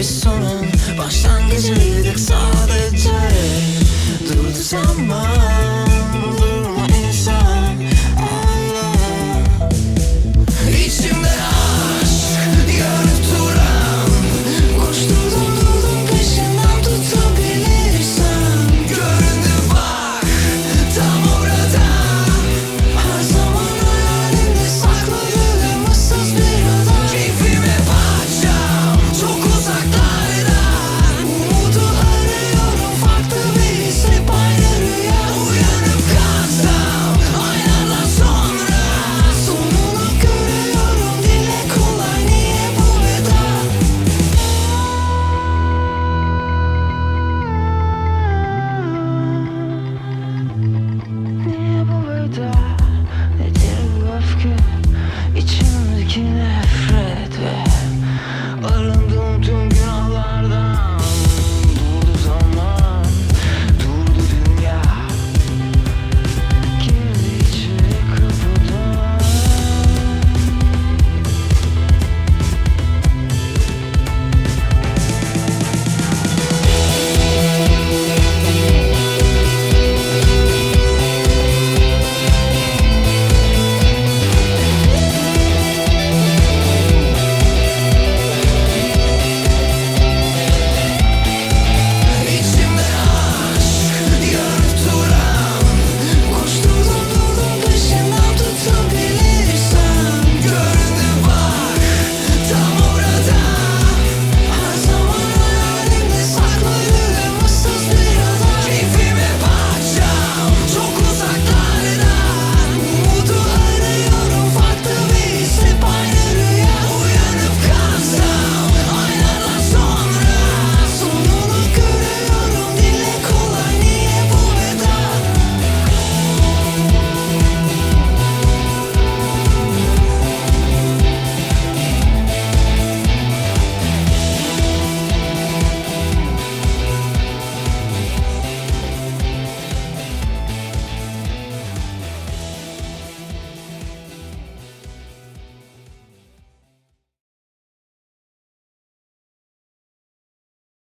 bir sorun. Başlangıcıydık sadece. Durdu zaman